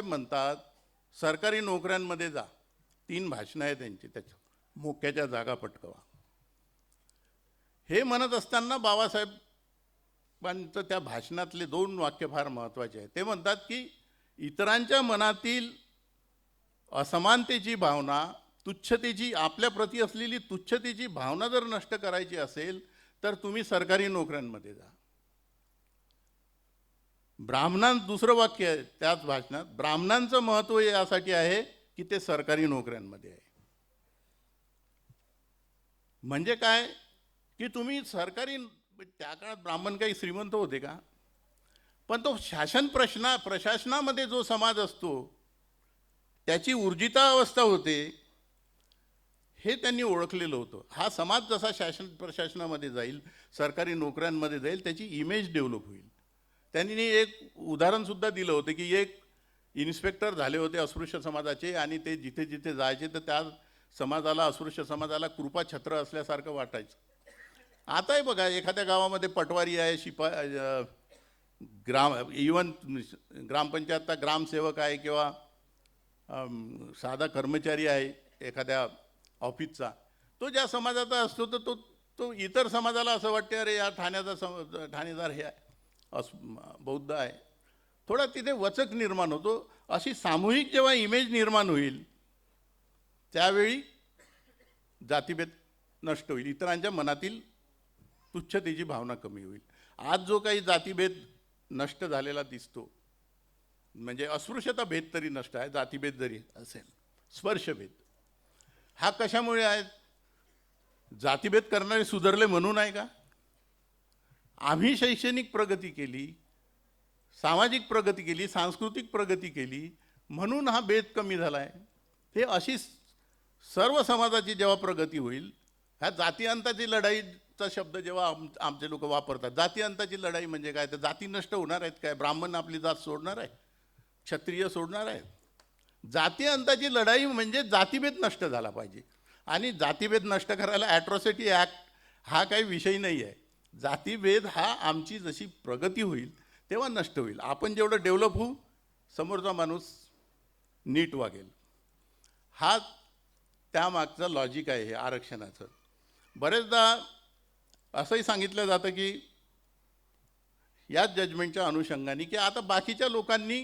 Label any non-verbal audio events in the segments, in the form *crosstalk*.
बाबासाहेब म्हणतात सरकारी नोकऱ्यांमध्ये जा. तीन भाषणं आहेत त्यांची त्याच्या मोक्याच्या जागा पटकवा. हे म्हणत असताना बाबासाहेबांचं त्या भाषणातले दोन वाक्य फार महत्त्वाचे आहे ते म्हणतात की इतरांच्या मनातील असमानतेची भावना तुच्छतेची आपल्याप्रती असलेली तुच्छतेची भावना जर नष्ट करायची असेल तर तुम्ही सरकारी नोकऱ्यांमध्ये जा. ब्राह्मणां दुसरं वाक्य आहे त्याच भाषणात ब्राह्मणांचं महत्त्व यासाठी आहे की ते सरकारी नोकऱ्यांमध्ये आहे. म्हणजे काय? की तुम्ही सरकारी त्या काळात ब्राह्मण काही श्रीमंत होते का? पण तो शासन प्रश्ना प्रशासनामध्ये जो समाज असतो त्याची ऊर्जिता अवस्था होते हे त्यांनी ओळखलेलं होतं. हा समाज जसा शासन प्रशासनामध्ये जाईल सरकारी नोकऱ्यांमध्ये जाईल त्याची इमेज डेव्हलप होईल. त्यांनी एक उदाहरणसुद्धा दिलं होतं की एक इन्स्पेक्टर झाले होते अस्पृश्य समाजाचे आणि ते जिथे जिथे जायचे तर त्या समाजाला अस्पृश्य समाजाला कृपा छत्र असल्यासारखं वाटायचं. आताही बघा एखाद्या गावामध्ये पटवारी आहे शिपा ग्राम इवन ग्रामपंचायतचा ग्रामसेवक आहे किंवा साधा कर्मचारी आहे एखाद्या ऑफिसचा तो ज्या समाजाचा असतो तर तो तो इतर समाजाला असं वाटते अरे या ठाण्याचा सम ठाणेदार हे आहे. अस बौद्ध आहे. थोडा तिथे वचक निर्माण होतो. अशी सामूहिक जेव्हा इमेज निर्माण होईल त्यावेळी जातीभेद नष्ट होईल. इतरांच्या मनातील तुच्छतेची भावना कमी होईल. आज जो काही जातीभेद नष्ट झालेला दिसतो म्हणजे अस्पृश्यता भेद तरी नष्ट आहे जातीभेद जरी असेल स्पर्शभेद. हा कशामुळे आहे? जातीभेद करणारे सुधारले म्हणून आहे का? आम्ही शैक्षणिक प्रगती केली सामाजिक प्रगती केली सांस्कृतिक प्रगती केली म्हणून हा भेद कमी झाला आहे हे अशी सर्व समाजाची जेव्हा प्रगती होईल ह्या जातीअंताची लढाईचा शब्द जेव्हा आम आमचे लोक वापरतात. जातीअंताची लढाई म्हणजे काय? तर जाती नष्ट होणार आहेत काय? ब्राह्मण आपली जात सोडणार आहे. क्षत्रिय सोडणार आहे जातीअंताची लढाई म्हणजे जातीभेद नष्ट झाला पाहिजे. आणि जातीभेद नष्ट करायला ॲट्रॉसिटी ॲक्ट हा काही विषय नाही आहे जातीभेद हा आमची जशी प्रगती होईल तेव्हा नष्ट होईल. आपण जेवढं डेव्हलप होऊ समोरचा माणूस नीट वागेल. हा त्यामागचं लॉजिक आहे हे आरक्षणाचं. बरेचदा असंही सांगितलं जातं की याच जजमेंटच्या अनुषंगाने की आता बाकीच्या लोकांनी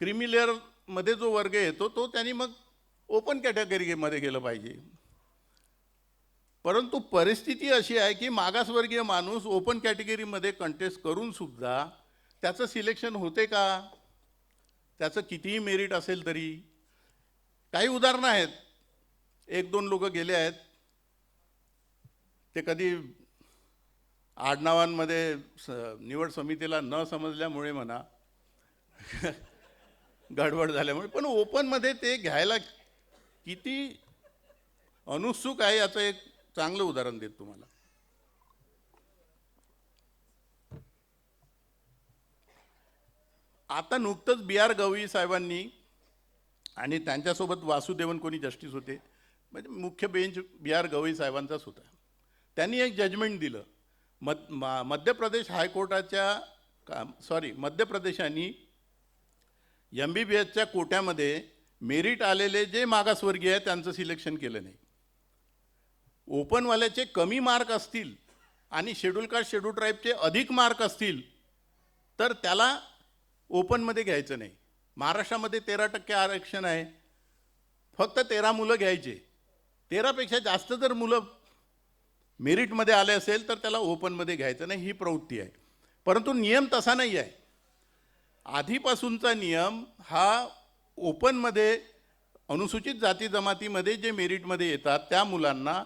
क्रिमिलेअरमध्ये जो वर्ग येतो तो त्यांनी मग ओपन कॅटेगरीमध्ये गेलं पाहिजे. परंतु परिस्थिती अशी आहे की मागासवर्गीय माणूस ओपन कॅटेगरीमध्ये कंटेस्ट करूनसुद्धा त्याचं सिलेक्शन होते का? त्याचं कितीही मेरिट असेल तरी. काही उदाहरणं आहेत. एक दोन लोक गेले आहेत. ते कधी आडनावांमध्ये स निवड समितीला न समजल्यामुळे म्हणा *laughs* गडबड झाल्यामुळे. पण ओपनमध्ये ते घ्यायला किती अनुत्सुक आहे याचं एक चांगलं उदाहरण देत तुम्हाला. आता नुकतंच बी आर गवई साहेबांनी आणि त्यांच्यासोबत वासुदेवन कोणी जस्टिस होते म्हणजे मुख्य बेंच बी आर गवई साहेबांचाच होता. त्यांनी एक जजमेंट दिलं. मध मध्य प्रदेश हायकोर्टाच्या का सॉरी मध्य प्रदेशाने एम बी बी एसच्या कोट्यामध्ये मेरिट आलेले जे मागासवर्गीय आहे त्यांचं सिलेक्शन केलं नाही. ओपनवाल्याचे कमी मार्क असतील आणि शेड्यूल कास्ट शेड्यूल ट्राईबचे अधिक मार्क असतील तर त्याला ओपनमध्ये घ्यायचं नाही. महाराष्ट्रामध्ये तेरा टक्के आरक्षण आहे. फक्त तेरा मुलं घ्यायचे. तेरापेक्षा जास्त जर मुलं मेरिटमध्ये आले असेल तर त्याला ओपनमध्ये घ्यायचं नाही. ही प्रवृत्ती आहे. परंतु नियम तसा नाही आहे. आधीपासूनचा नियम हा ओपनमध्ये अनुसूचित जाती जमातीमध्ये जे मेरिटमध्ये येतात त्या मुलांना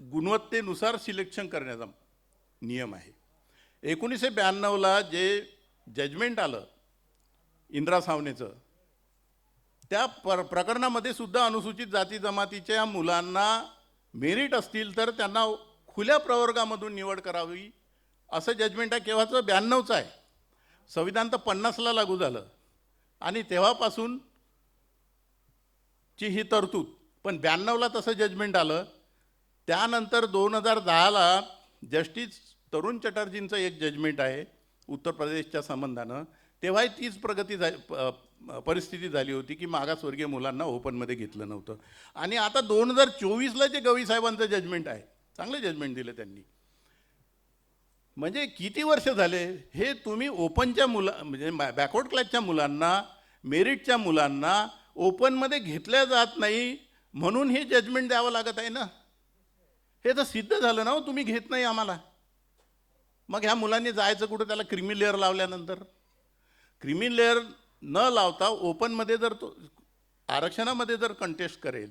गुणवत्तेनुसार सिलेक्शन करण्याचा नियम आहे. एकोणीसशे ब्याण्णवला जे जजमेंट आलं इंदिरा सावनेचं त्या प्र प्रकरणामध्ये सुद्धा अनुसूचित जाती जमातीच्या मुलांना मेरिट असतील तर त्यांना खुल्या प्रवर्गामधून निवड करावी असं जजमेंट आहे. केव्हाचं? ब्याण्णवचं आहे. संविधान तर पन्नासला लागू झालं. आणि तेव्हापासून ची ही तरतूद. पण ब्याण्णवला तसं जजमेंट आलं त्यानंतर दोन हजार दहाला जस्टिस तरुण चटर्जींचं एक जजमेंट आहे उत्तर प्रदेशच्या संबंधानं. तेव्हाही तीच प्रगती झाली परिस्थिती झाली होती की मागासवर्गीय मुलांना ओपनमध्ये घेतलं नव्हतं. आणि आता दोन हजार चोवीसला जे गवई साहेबांचं जजमेंट आहे चांगलं जजमेंट दिलं त्यांनी. म्हणजे किती वर्ष झाले? हे तुम्ही ओपनच्या मुला म्हणजे बॅकवर्ड क्लासच्या मुलांना मेरिटच्या मुलांना ओपनमध्ये घेतल्या जात नाही म्हणून हे जजमेंट द्यावं लागत आहे ना? हे तर सिद्ध झालं ना हो तुम्ही घेत नाही आम्हाला. मग ह्या मुलांनी जायचं कुठं? त्याला क्रिमी लेअर लावल्यानंतर. क्रिमी लेअर न लावता ओपनमध्ये जर तो आरक्षणामध्ये जर कंटेस्ट करेल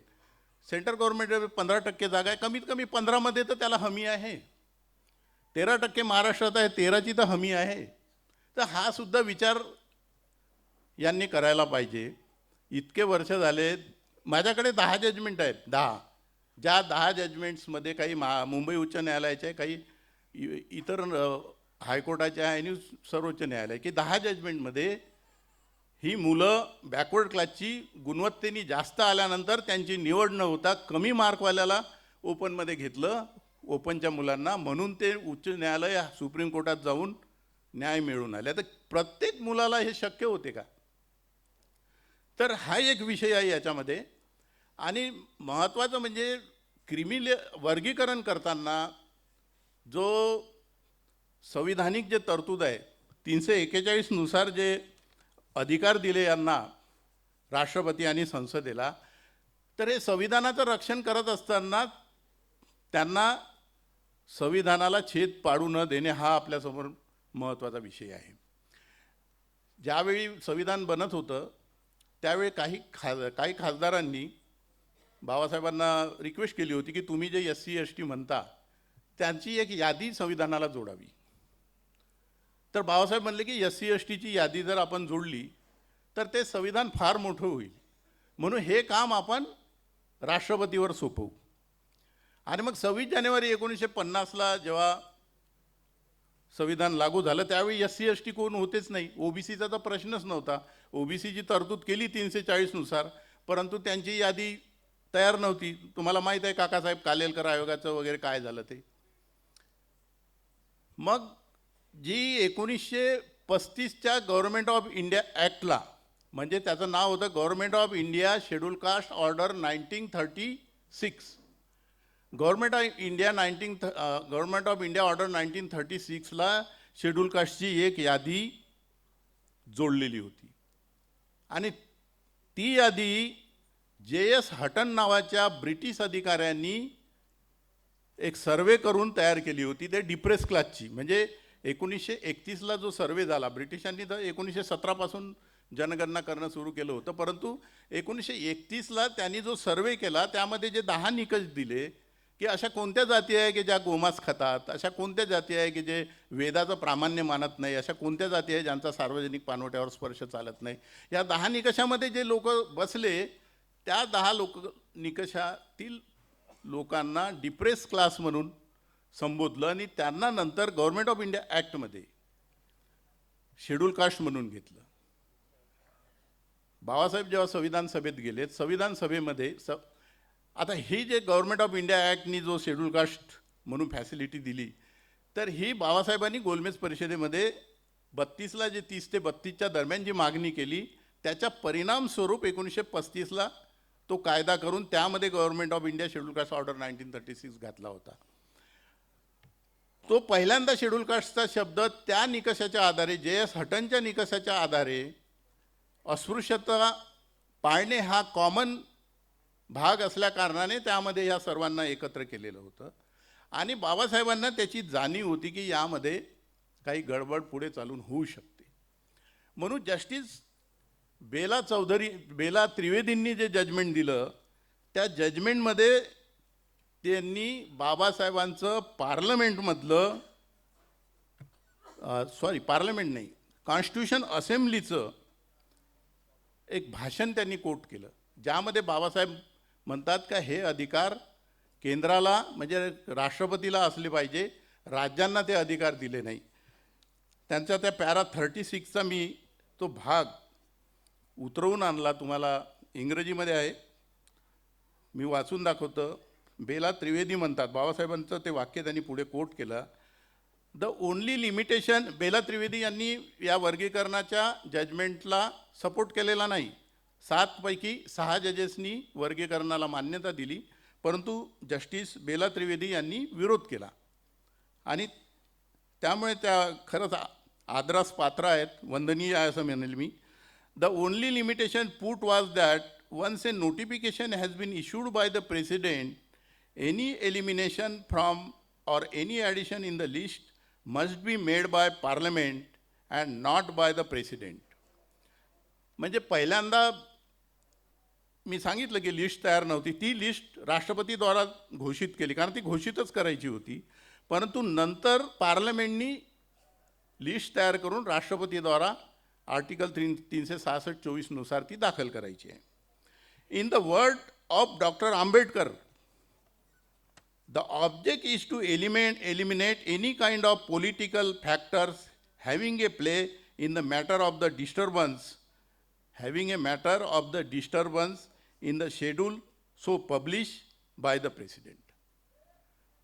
सेंट्रल गव्हर्नमेंट पंधरा टक्के जागा आहे कमीत कमी पंधरामध्ये तर त्याला हमी आहे. तेरा टक्के महाराष्ट्रात आहे तेराची तर हमी आहे. तर हा सुद्धा विचार यांनी करायला पाहिजे. इतके वर्ष झाले माझ्याकडे दहा जजमेंट आहेत दहा. ज्या दहा जजमेंट्समध्ये काही मा मुंबई उच्च न्यायालयाचे काही इतर हायकोर्टाच्या आणि सर्वोच्च न्यायालय की दहा जजमेंटमध्ये ही मुलं बॅकवर्ड क्लासची गुणवत्तेने जास्त आल्यानंतर त्यांची निवड न होता कमी मार्कवाल्याला ओपनमध्ये घेतलं ओपनच्या मुलांना म्हणून ते उच्च न्यायालय सुप्रीम कोर्टात जाऊन न्याय मिळून आले. तर प्रत्येक मुलाला हे शक्य होते का? तर हा एक विषय आहे याच्यामध्ये. आणि महत्त्वाचं म्हणजे क्रिमिले वर्गीकरण करताना जो संविधानिक जे तरतूद आहे तीनशे एकेचाळीसनुसार जे अधिकार दिले यांना राष्ट्रपती आणि संसदेला तर हे संविधानाचं रक्षण करत असताना त्यांना संविधानाला छेद पाडू न देणे हा आपल्यासमोर महत्त्वाचा विषय आहे. ज्यावेळी संविधान बनत होतं त्यावेळी काही खा काही खासदारांनी बाबासाहेबांना रिक्वेस्ट केली होती की तुम्ही जे एस सी एस टी म्हणता त्यांची एक यादी संविधानाला जोडावी. तर बाबासाहेब म्हणले की एस सी एस टीची यादी जर आपण जोडली तर ते संविधान फार मोठं होईल. म्हणून हे काम आपण राष्ट्रपतीवर सोपवू. आणि मग सव्वीस जानेवारी एकोणीसशे पन्नासला जेव्हा संविधान लागू झालं त्यावेळी एस सी एस टी कोण होतेच नाही. ओबीसीचा तर प्रश्नच नव्हता. ओबीसीची तरतूद केली तीनशे चाळीसनुसार परंतु त्यांची यादी तयार नव्हती. तुम्हाला माहीत आहे काकासाहेब कालेलकर आयोगाचं वगैरे काय झालं ते. मग जी एकोणीसशे पस्तीसच्या गव्हर्नमेंट ऑफ इंडिया ॲक्टला म्हणजे त्याचं नाव होतं government of India schedule caste order nineteen thirty six. Government of India nineteen government of India order nineteen thirty सिक्सला schedule कास्टची एक यादी जोडलेली होती. आणि ती यादी जे एस हटन नावाच्या ब्रिटिश अधिकाऱ्यांनी एक सर्वे करून तयार केली होती ते डिप्रेस क्लासची. म्हणजे एकोणीसशे एकतीसला जो सर्वे झाला ब्रिटिशांनी तर एकोणीसशे सतरापासून जनगणना करणं सुरू केलं होतं. परंतु एकोणीसशे एकतीसला त्यांनी जो सर्वे केला त्यामध्ये जे दहा निकष दिले की अशा कोणत्या जाती आहे की ज्या गोमास खातात अशा कोणत्या जाती आहे की जे वेदाचं प्रामाण्य मानत नाही अशा कोणत्या जाती आहे ज्यांचा सार्वजनिक पानवट्यावर स्पर्श चालत नाही या दहा निकषामध्ये जे लोक बसले त्या दहा लोक निकषातील लोकांना डिप्रेस क्लास म्हणून संबोधलं आणि त्यांना नंतर गव्हर्नमेंट ऑफ इंडिया ॲक्टमध्ये शेड्यूल कास्ट म्हणून घेतलं. बाबासाहेब जेव्हा संविधान सभेत गेले संविधान सभेमध्ये स आता ही जे गव्हर्नमेंट ऑफ इंडिया ॲक्टनी जो शेड्यूल कास्ट म्हणून फॅसिलिटी दिली तर ही बाबासाहेबांनी गोलमेज परिषदेमध्ये बत्तीसला जे तीस ते बत्तीसच्या दरम्यान जी मागणी केली त्याच्या परिणामस्वरूप एकोणीसशे पस्तीसला तो कायदा करून त्यामध्ये government of India schedule caste order nineteen thirty six घातला होता. तो पहिल्यांदा शेड्यूल कास्टचा शब्द त्या निकषाच्या आधारे जे एस हटनच्या निकषाच्या आधारे अस्पृश्यता पाळणे हा कॉमन भाग असल्याकारणाने त्यामध्ये या सर्वांना एकत्र केलेलं होतं. आणि बाबासाहेबांना त्याची जाणीव होती की यामध्ये काही गडबड पुढे चालून होऊ शकते. म्हणून जस्टिस बेला चौधरी बेला त्रिवेदींनी जे जजमेंट दिलं त्या जजमेंटमध्ये त्यांनी बाबासाहेबांचं पार्लमेंटमधलं सॉरी पार्लमेंट नाही कॉन्स्टिट्यूशन असेंब्लीचं एक भाषण त्यांनी कोट केलं. ज्यामध्ये बाबासाहेब म्हणतात का हे अधिकार केंद्राला म्हणजे राष्ट्रपतीला असले पाहिजे राज्यांना ते अधिकार दिले नाही. त्यांचा त्या पॅरा थर्टी सिक्सचा मी तो भाग उतरवून आणला तुम्हाला इंग्रजीमध्ये आहे. मी वाचून दाखवतो. बेला त्रिवेदी म्हणतात. बाबासाहेबांचं ते वाक्य त्यांनी पुढे कोट केलं. The only limitation Bela Trivedi यांनी या वर्गीकरणाच्या जजमेंटला सपोर्ट केलेला नाही. सातपैकी सहा जजेसनी वर्गीकरणाला मान्यता दिली. परंतु जस्टिस बेला त्रिवेदी यांनी विरोध केला. आणि त्यामुळे त्या खरंच आदरास पात्र आहेत. वंदनीय आहे असं म्हणेल मी. The only limitation put was that once a notification has been issued by the president any elimination from or any addition in the list must be made by parliament and not by the president. म्हणजे पहिल्यांदा मी सांगितलं की list तयार नव्हती ती list राष्ट्रपतीद्वारा घोषित केली कारण ती घोषितच करायची होती परंतु नंतर पार्लमेंटनी लिस्ट तयार करून राष्ट्रपतीद्वारा आर्टिकल थ्री तीनशे सहासष्ट चोवीसनुसार ती दाखल करायची आहे. In the word of doctor Ambedkar the object is to element eliminate any kind of political factors having a play in the matter of the disturbance having a matter of the disturbance in the schedule so publish by the president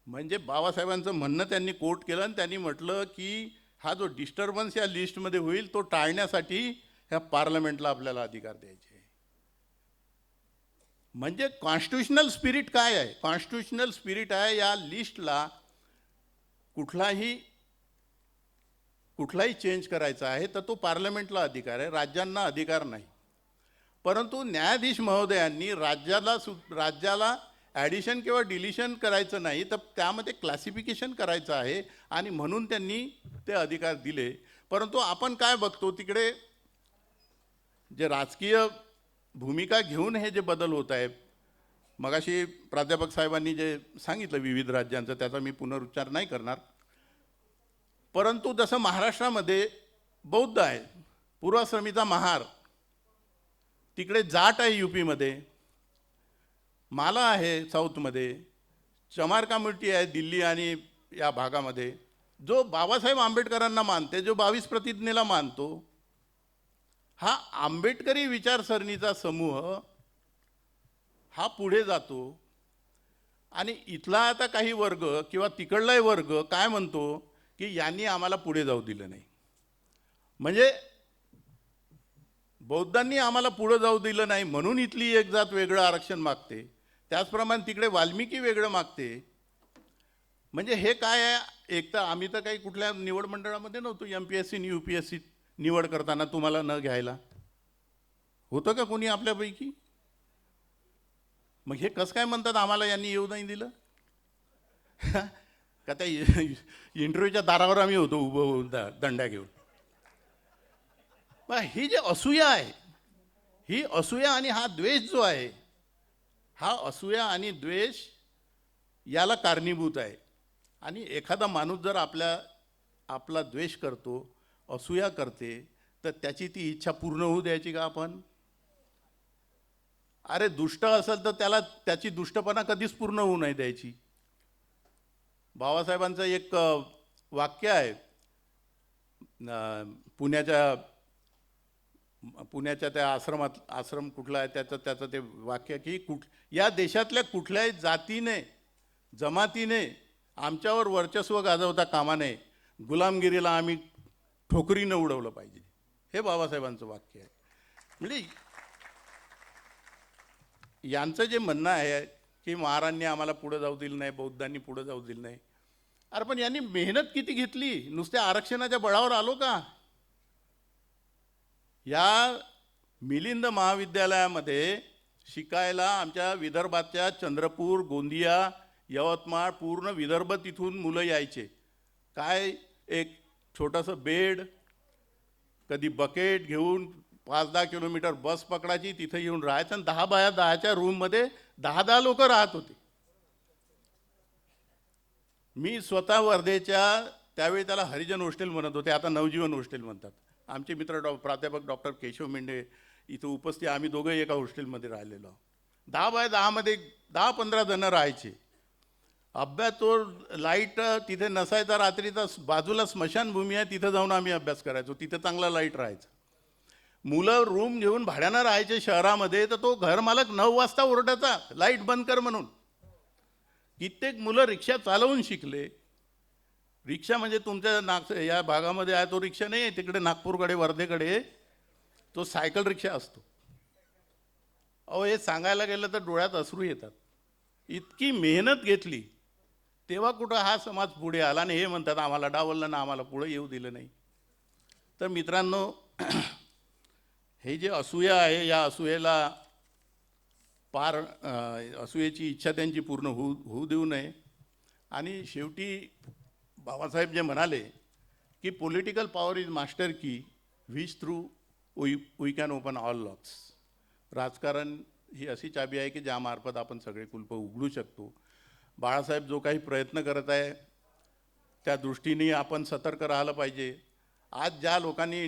म्हणजे बाबासाहेबांचं म्हणणं त्यांनी court केलं आणि त्यांनी म्हटलं की हा जो डिस्टर्बन्स या लिस्टमध्ये होईल तो टाळण्यासाठी ह्या पार्लमेंटला आपल्याला अधिकार द्यायचे म्हणजे कॉन्स्टिट्युशनल स्पिरिट काय आहे? कॉन्स्टिट्युशनल स्पिरिट आहे या लिस्टला कुठलाही कुठलाही चेंज करायचा आहे तर तो पार्लमेंटला अधिकार आहे राज्यांना अधिकार नाही. परंतु न्यायाधीश महोदयांनी राज्याला सु राज्याला ॲडिशन किंवा डिलिशन करायचं नाही तर त्यामध्ये क्लासिफिकेशन करायचं आहे आणि म्हणून त्यांनी ते अधिकार दिले. परंतु आपण काय बघतो तिकडे जे राजकीय भूमिका घेऊन हे जे बदल होत आहेत मगाशी प्राध्यापक साहेबांनी जे सांगितलं विविध राज्यांचं त्याचा मी पुनरुच्चार नाही करणार. परंतु जसं महाराष्ट्रामध्ये बौद्ध आहे पूर्वाश्रमीचा महार तिकडे जाट आहे यू पीमध्ये माला आहे साऊथमध्ये चमार कम्युनिटी आहे दिल्ली आणि या भागामध्ये. जो बाबासाहेब आंबेडकरांना मानते जो बावीस प्रतिज्ञेला मानतो हा आंबेडकरी विचारसरणीचा समूह हा पुढे जातो. आणि इथला आता काही वर्ग किंवा तिकडलाही वर्ग काय म्हणतो की यांनी आम्हाला पुढे जाऊ दिलं नाही. म्हणजे बौद्धांनी आम्हाला पुढं जाऊ दिलं नाही म्हणून इथली एक जात वेगळं आरक्षण मागते. त्याचप्रमाणे तिकडे वाल्मिकी वेगळं मागते. म्हणजे हे काय आहे? एक तर आम्ही तर काही कुठल्या निवड मंडळामध्ये नव्हतो M P S C U P S C निवड करताना तुम्हाला न घ्यायला. होतं का कोणी आपल्यापैकी? मग हे कसं काय म्हणतात आम्हाला यांनी येऊ नाही दिलं? *laughs* का त्या इंटरव्ह्यूच्या दारावर आम्ही होतो उभं होऊन दंड्या घेऊन. मग ही जी असूया आहे ही असूया आणि हा द्वेष जो आहे हा असूया आणि द्वेष याला कारणीभूत आहे. आणि एखादा माणूस जर आपल्या आपला द्वेष करतो असूया करते तर त्याची ती इच्छा पूर्ण होऊ द्यायची का आपण? अरे दुष्ट असेल तर त्याला त्याची दुष्टपणा कधीच पूर्ण होऊ नाही द्यायची. बाबासाहेबांचं एक वाक्य आहे. पुण्याच्या पुण्याच्या त्या आश्रमात आश्रम कुठला आहे त्याचं त्याचं ते वाक्य की कुठ या देशातल्या कुठल्याही जातीने जमातीने आमच्यावर वर्चस्व गाजवता कामा नये. गुलामगिरीला आम्ही ठोकरीनं उडवलं पाहिजे. हे बाबासाहेबांचं वाक्य आहे. म्हणजे यांचं जे म्हणणं आहे की महाराजांनी आम्हाला पुढं जाऊ दिलं नाही बौद्धांनी पुढं जाऊ दिलं नाही. अरे पण यांनी मेहनत किती घेतली? नुसत्या आरक्षणाच्या बळावर आलो का? या मिलिंद महाविद्यालयामध्ये शिकायला आमच्या विदर्भाच्या चंद्रपूर गोंदिया यवतमाळ पूर्ण विदर्भ तिथून मुलं यायचे. काय एक छोटंसं बेड कधी बकेट घेऊन पाच दहा किलोमीटर बस पकडायची तिथे येऊन राहायचं आणि दहा बाया दहाच्या रूममध्ये दहा दहा लोक राहत होते. मी स्वतः वर्धेच्या त्यावेळी त्याला हरिजन हॉस्टेल म्हणत होते आता नवजीवन हॉस्टेल म्हणतात. आमचे मित्र डॉ प्राध्यापक डॉक्टर केशव मेंढे इथं उपस्थित आम्ही दोघंही एका हॉस्टेलमध्ये राहिलेलो दहा बाय दहामध्ये दहा पंधरा जणं राहायचे. अभ्यास तो लाइट तिथे नसायचा रात्रीचा बाजूला स्मशानभूमी आहे तिथं जाऊन आम्ही अभ्यास करायचो. तिथं चांगला लाइट राहायचा. मुलं रूम घेऊन भाड्यानं राहायचे शहरामध्ये तर तो घरमालक नऊ वाजता ओरडायचा लाइट बंद कर म्हणून. कित्येक मुलं रिक्षा चालवून शिकले. रिक्षा म्हणजे तुमच्या नाग या भागामध्ये आहे तो रिक्षा नाही आहे तिकडे नागपूरकडे वर्धेकडे तो सायकल रिक्षा असतो. अहो हे सांगायला गेलं तर डोळ्यात असरू येतात. इतकी मेहनत घेतली तेव्हा कुठं हा समाज पुढे आला आणि हे म्हणतात आम्हाला डावललं ना आम्हाला पुढे येऊ दिलं नाही. तर मित्रांनो *clears throat* हे जे असूया आहे या असूयेला पार असूयेची इच्छा त्यांची पूर्ण होऊ होऊ देऊ नये. आणि शेवटी बाबासाहेब जे म्हणाले की political power is master key which through we we can open all locks राजकारण ही अशी चाबी आहे की ज्यामार्फत आपण सगळे कुलप उघडू शकतो. बाळासाहेब जो काही प्रयत्न करत आहे त्या दृष्टीने आपण सतर्क राहिलं पाहिजे. आज ज्या लोकांनी